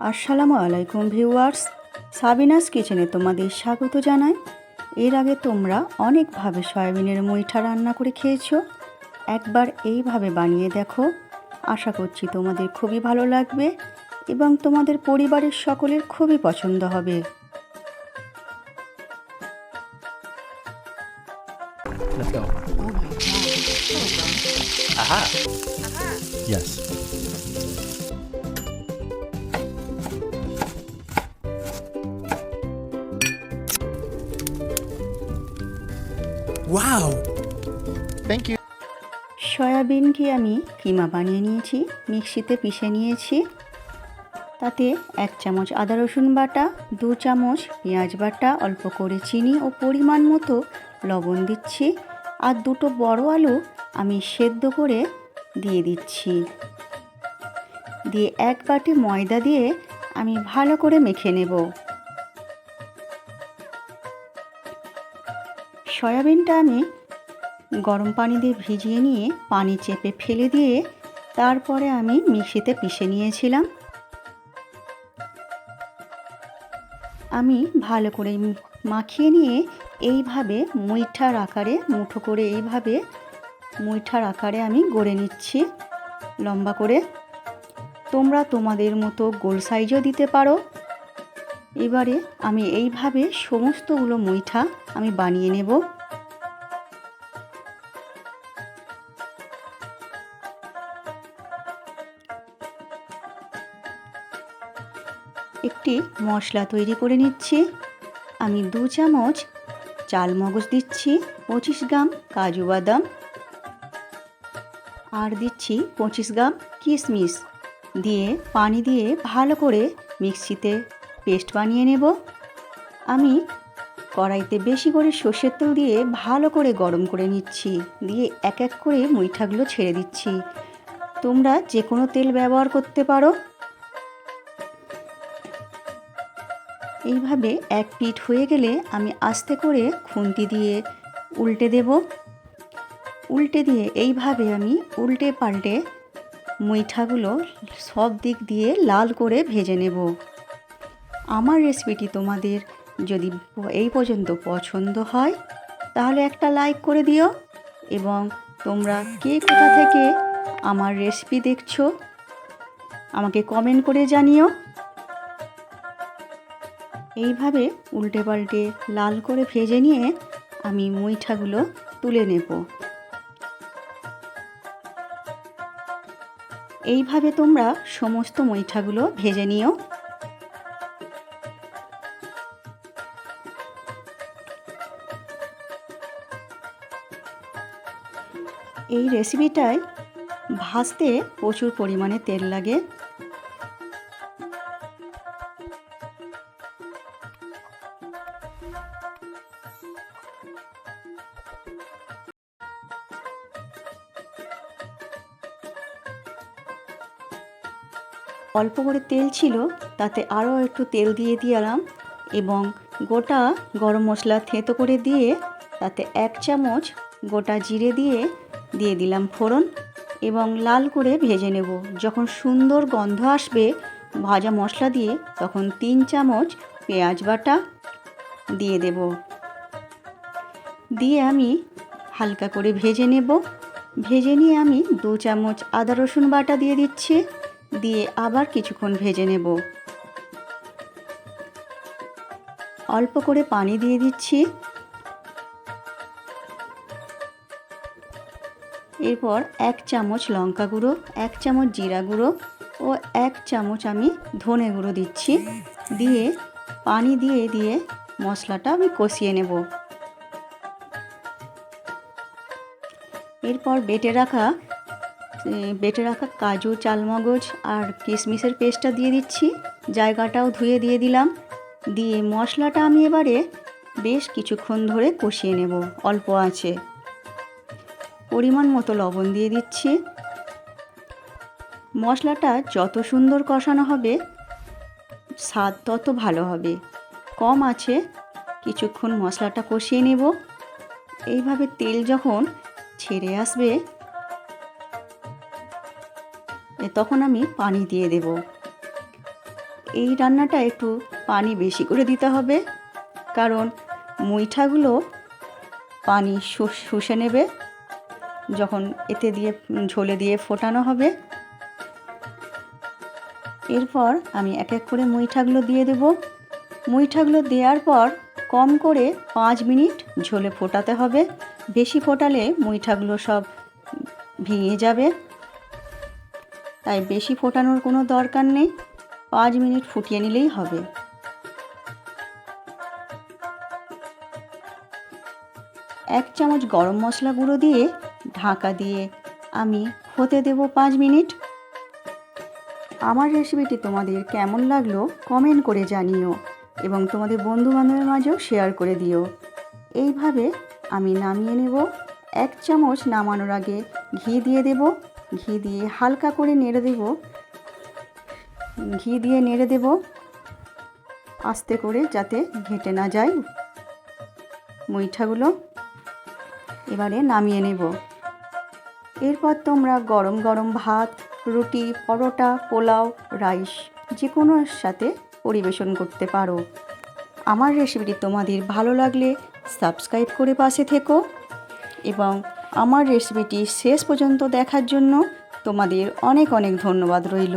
আসসালামু আলাইকুম viewers Sabinus কিচেনে তোমাদের স্বাগত জানাই এর আগে তোমরা অনেকভাবে সয়াবিনের মুইঠা রান্না করে খেয়েছো একবার এইভাবে বানিয়ে দেখো আশা করছি তোমাদের খুবই ভালো লাগবে এবং তোমাদের পরিবারের সকলের খুবই পছন্দ হবে Let's go. Oh my god. Aha. Yes. Wow. Thank you. সয়াবিনকে আমি কিমা বানিয়ে নিয়েছি মিক্সিতে পিষে নিয়েছি তাতে এক চামচ আদা রসুন বাটা দু চামচ পেঁয়াজ বাটা অল্প করে চিনি ও পরিমাণ মতো লবণ দিচ্ছি আর দুটো বড় আলু আমি সেদ্ধ করে দিয়ে দিচ্ছি দিয়ে এক বাটি ময়দা দিয়ে আমি ভালো করে মেখে নেব সয়াবিনটা আমি গরম পানি দিয়ে ভিজিয়ে নিয়ে পানি চেপে ফেলে দিয়ে তারপরে আমি মিক্সিতে পিষে নিয়েছিলাম। আমি ভালো করে মাখিয়ে নিয়ে এইভাবে মুইঠার আকারে, মুঠো করে এইভাবে মুইঠার আকারে আমি গড়ে নিচ্ছি লম্বা করে। তোমরা তোমাদের মতো গোল সাইজও দিতে পারো। এবারে আমি এইভাবে সমস্তগুলো মুইঠা আমি বানিয়ে নেব। একটি মশলা তৈরি করে নিচ্ছি। আমি দু চামচ চাল মগজ দিচ্ছি, পঁচিশ গ্রাম কাজু বাদাম। আর দিচ্ছি পঁচিশ গ্রাম কিশমিশ। দিয়ে, পানি দিয়ে ভালো করে মিক্সিতে পেস্ট বানিয়ে নেব। আমি কড়াইতে বেশি করে সর্ষের তেল দিয়ে ভালো করে গরম করে নিচ্ছি। দিয়ে এক এক করে মুইঠাগুলো ছেড়ে দিচ্ছি। তোমরা যে কোনো তেল ব্যবহার করতে পারো। এইভাবে এক পিঠ হয়ে গেলে আমি আস্তে করে খুন্তি দিয়ে উল্টে দেব। উল্টে দিয়ে এইভাবে আমি উল্টে পাল্টে মুইঠাগুলো সব দিক দিয়ে লাল করে ভেজে নেব। আমার রেসিপিটি তোমাদের যদি এই পর্যন্ত পছন্দ হয়, তাহলে একটা লাইক করে দিও এবং তোমরা কে কোথা থেকে আমার রেসিপি দেখছ, আমাকে কমেন্ট করে জানিও। এইভাবে উল্টে পাল্টে লাল করে ভেজে নিয়ে আমি মুইঠাগুলো তুলে নেব। এইভাবে তোমরা সমস্ত মুইঠাগুলো ভেজে নিও। এই রেসিপিটায় ভাজতে প্রচুর পরিমাণে তেল লাগে। অল্প করে তেল ছিল, তাতে আরও একটু তেল দিয়ে দিলাম এবং গোটা গরম মশলা থেঁতো করে দিয়ে তাতে এক চামচ গোটা জিরে দিয়ে দিয়ে দিলাম ফোড়ন এবং লাল করে ভেজে নেব। যখন সুন্দর গন্ধ আসবে, ভাজা মশলা দিয়ে তখন তিন চামচ পেঁয়াজ বাটা দিয়ে দেব। দিয়ে আমি হালকা করে ভেজে নেব। ভেজে নিয়ে আমি দু চামচ আদা রসুন বাটা দিয়ে দিচ্ছি। দিয়ে আবার কিছুক্ষণ ভেজে নেব। অল্প করে পানি দিয়ে দিচ্ছি। এরপর এক চামচ লঙ্কা গুঁড়ো, এক চামচ জিরা গুঁড়ো ও এক চামচ আমি ধনে গুঁড়ো দিচ্ছি। দিয়ে পানি দিয়ে দিয়ে মশলাটা আমি কষিয়ে নেব। এরপর বেটে রাখা বেটে রাখা কাজু, চালমগজ আর কিশমিশের পেস্টটা দিয়ে দিচ্ছি। জায়গাটাও ধুয়ে দিয়ে দিলাম। দিয়ে মশলাটা আমি এবারে বেশ কিছুক্ষণ ধরে কষিয়ে নেব। অল্প আছে। পরিমাণ মতো লবণ দিয়ে দিচ্ছি। মশলাটা যত সুন্দর কষানো হবে, স্বাদ তত ভালো হবে। কম আছে, কিছুক্ষণ মশলাটা কষিয়ে নেব। এইভাবে তেল যখন ছেড়ে আসবে তখন আমি পানি দিয়ে দেব। এই রান্নাটা একটু পানি বেশি করে দিতে হবে, কারণ মুইঠাগুলো পানি শুষ- নেবে। যখন এতে দিয়ে, ঝোলে দিয়ে ফোটানো হবে, এরপর আমি এক এক করে মুইঠাগুলো দিয়ে দেব। মুইঠাগুলো দেওয়ার পর কম করে পাঁচ মিনিট ঝোলে ফোটাতে হবে। বেশি ফোটালে মুইঠাগুলো সব ভেঙে যাবে। তাই বেশি ফোটানোর কোনো দরকার নেই। পাঁচ মিনিট ফুটিয়ে নিলেই হবে। এক চামচ গরম মশলা গুঁড়ো দিয়ে ঢাকা দিয়ে আমি হতে দেব পাঁচ মিনিট। আমার রেসিপিটি তোমাদের কেমন লাগল কমেন্ট করে জানিও এবং তোমাদের বন্ধু বান্ধবের মাঝেও শেয়ার করে দিও। এইভাবে আমি নামিয়ে নেব। এক চামচ নামানোর আগে ঘি দিয়ে দেব। ঘি দিয়ে হালকা করে নেড়ে দেব। ঘি দিয়ে নেড়ে দেব। আস্তে করে যাতে ঘেটে না যায় মুইঠাগুলো। এবারে নামিয়ে নেব। এরপর তোমরা গরম গরম ভাত, রুটি, পরোটা, পোলাও, রাইস যে কোনো সাথে পরিবেশন করতে পারো। আমার রেসিপিটি তোমাদের ভালো লাগলে সাবস্ক্রাইব করে পাশে থেকো এবং আমার রেসিপিটি শেষ পর্যন্ত দেখার জন্য তোমাদের অনেক অনেক ধন্যবাদ রইল।